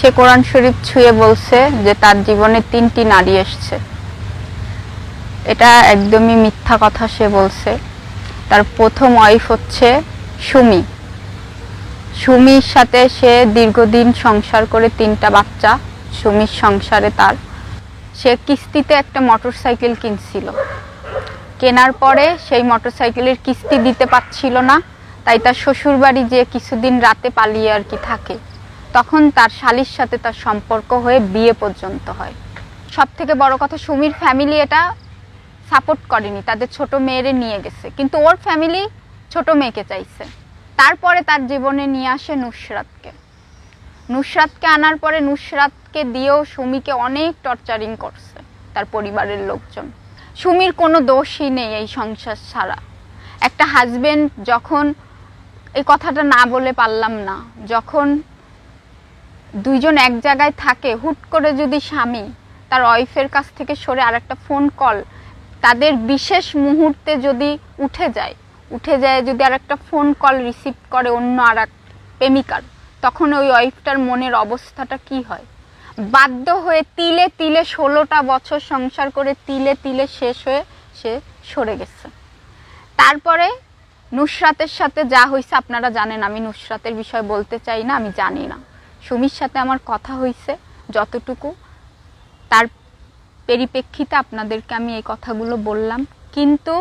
সে কোরআন শরীফ ছুঁয়ে বলছে যে তার জীবনে তিনটি নারী এসছে। এটা একদমই মিথ্যা কথা সে বলছে। তার প্রথম ওয়াইফ হচ্ছে সুমি। সুমির সাথে সে দীর্ঘদিন সংসার করে তিনটা বাচ্চা, সুমির সংসারে তার। সে কিস্তিতে একটা মোটরসাইকেল কিনছিল। কেনার পরে সেই মোটরসাইকেলের কিস্তি দিতে পারছিল না, তাই তার শ্বশুরবাড়ি যে কিছুদিন রাতে পালিয়ে আর কি থাকে। তখন তার শালির সাথে তার সম্পর্ক হয়ে বিয়ে পর্যন্ত হয়। সব থেকে বড় কথা, সুমির ফ্যামিলি এটা সাপোর্ট করেনি। তাদের ছোট মেয়েরে নিয়ে গেছে। কিন্তু ওর ফ্যামিলি ছোট মেয়েকে চাইছে। তারপরে তার জীবনে নিয়ে আসে নুসরাতকে। নুসরাতকে আনার পরে নুসরাতকে দিয়েও সুমিকে অনেক টর্চারিং করছে তার পরিবারের লোকজন। সুমির কোনো দোষই নেই এই সংসার ছাড়া। একটা হাজবেন্ড যখন এই কথাটা না বলে পারলাম না, যখন দুইজন এক জায়গায় থাকে, হুট করে যদি স্বামী তার ওয়াইফের কাছ থেকে সরে আরেকটা ফোন কল, তাদের বিশেষ মুহূর্তে যদি উঠে যায় উঠে যায় যদি আর একটা ফোন কল রিসিভ করে অন্য আর এক প্রেমিকার, তখন ওই ওয়াইফটার মনের অবস্থাটা কি হয়? বাধ্য হয়ে তিলে তিলে ষোলোটা বছর সংসার করে তিলে তিলে শেষ হয়ে সে সরে গেছে। তারপরে নুসরাতের সাথে যা হয়েছে আপনারা জানেন, আমি নুসরাতের বিষয় বলতে চাই না, আমি জানি না। সুমির সাথে আমার কথা হয়েছে যতটুকু। তার পরিপ্রেক্ষিতে আপনাদেরকে আমি এই কথাগুলো বললাম। কিন্তু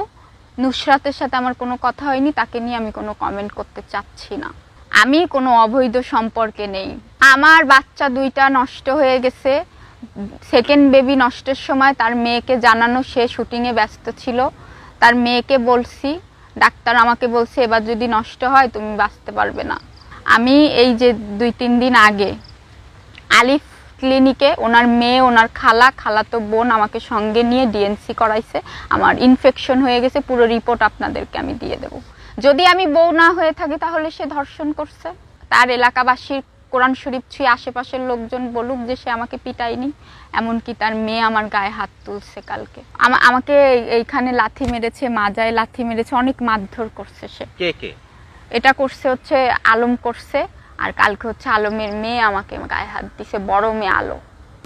নুসরাতের সাথে আমার কোনো কথা হয়নি, তাকে নিয়ে আমি কোনো কমেন্ট করতে চাচ্ছি না। আমি কোনো অবৈধ সম্পর্কে নেই। আমার বাচ্চা দুইটা নষ্ট হয়ে গেছে। সেকেন্ড বেবি নষ্টের সময় তার মেয়েকে জানানো সে শুটিংয়ে ব্যস্ত ছিল। তার মেয়েকে বলছি, ডাক্তার আমাকে বলছে, এবার যদি নষ্ট হয়, তুমি বাঁচতে পারবে না। আমি এই যে দুই, তিন দিন আগে আলিফ ক্লিনিকে ওনার মেয়ে, ওনার খালা, খালাতো বোন আমাকে সঙ্গে নিয়ে ডিএনসি করাইছে। আমার ইনফেকশন হয়ে গেছে, পুরো রিপোর্ট আপনাদেরকে আমি দিয়ে দেব। যদি আমি বউ না হয়ে থাকি তাহলে সে ধর্ষণ করছে। তার এলাকাবাসীর কোরআন শরীফ ছুঁয়ে আশেপাশের লোকজন বলুক যে সে আমাকে পিটায়নি, এমনকি তার মেয়ে আমার গায়ে হাত তুলছে কালকে। আমাকে এইখানে লাথি মেরেছে, মাজায় লাথি মেরেছে, অনেক মারধর করছে সে। কে কে? এটা করছে হচ্ছে আলম করছে আর কালকে হচ্ছে আলমের মেয়ে আমাকে গায়ে হাত দিছে বড় মেয়ে আলো।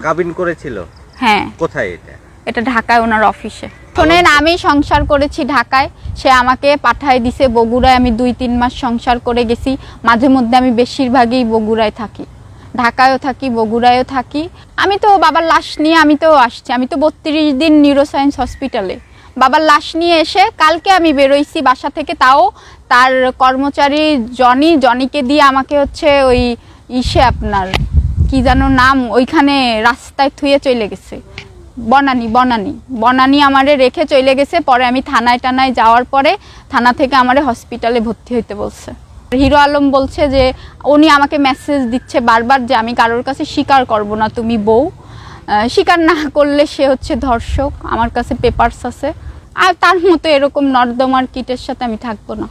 কাবিন করেছিল? হ্যাঁ। কোথায় এটা? এটা ঢাকায় ওনার অফিসে। শোনেন আমি সংসার করেছি ঢাকায় সে আমাকে পাঠায় দিছে বগুড়ায় আমি দুই তিন মাস সংসার করে গেছি মাঝে মধ্যে আমি বেশিরভাগই বগুড়ায় থাকি। ঢাকায়ও থাকি বগুড়ায়ও থাকি। আমি তো বাবার লাশ নিয়ে আমি তো আসছি আমি তো বত্রিশ দিন নিউরোসায়েন্স হসপিটালে বাবার লাশ নিয়ে এসে কালকে আমি বেরোইছি বাসা থেকে, তাও তার কর্মচারী জনি, জনিকে দিয়ে আমাকে হচ্ছে ওই ইসে আপনার কি যেন নাম ওইখানে রাস্তায় থুয়ে চলে গেছে। বনানি বনানি। বনানি আমারে রেখে চলে গেছে, পরে আমি থানায় টানায় যাওয়ার পরে থানা থেকে আমারে হসপিটালে ভর্তি হইতে বলছে। হিরো আলম বলছে যে, উনি আমাকে মেসেজ দিচ্ছে বারবার যে আমি কারোর কাছে স্বীকার করব না, তুমি বউ। স্বীকার না করলে সে হচ্ছে ধর্ষক। আমার কাছে পেপারস আছে। আর তার মতো এরকম নর্দমার কিটের সাথে আমি থাকব না।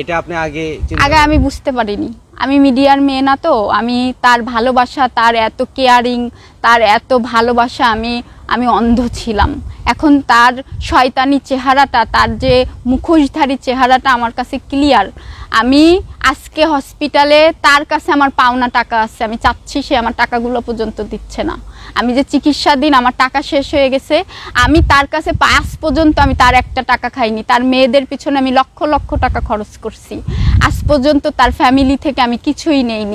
এটা আপনি আগে আগে আমি বুঝতে পারিনি। আমি মিডিয়ার মেয়ে না তো, আমি তার ভালোবাসা, তার এত কেয়ারিং তার এত ভালোবাসা আমি আমি অন্ধ ছিলাম। এখন তার শয়তানি চেহারাটা, তার যে মুখোশধারী চেহারাটা আমার কাছে ক্লিয়ার আমি আজকে হসপিটালে তার কাছে আমার পাওনা টাকা আছে, আমি চাচ্ছি সে আমার টাকাগুলো পর্যন্ত দিচ্ছে না। আমি যে চিকিৎসাধীন, আমার টাকা শেষ হয়ে গেছে, আমি তার কাছে পাঁচ পর্যন্ত আমি তার একটা টাকা খাইনি। তার মেয়েদের পিছনে আমি লক্ষ লক্ষ টাকা খরচ করছি। আজ পর্যন্ত তার ফ্যামিলি থেকে আমি কিছুই নেইনি।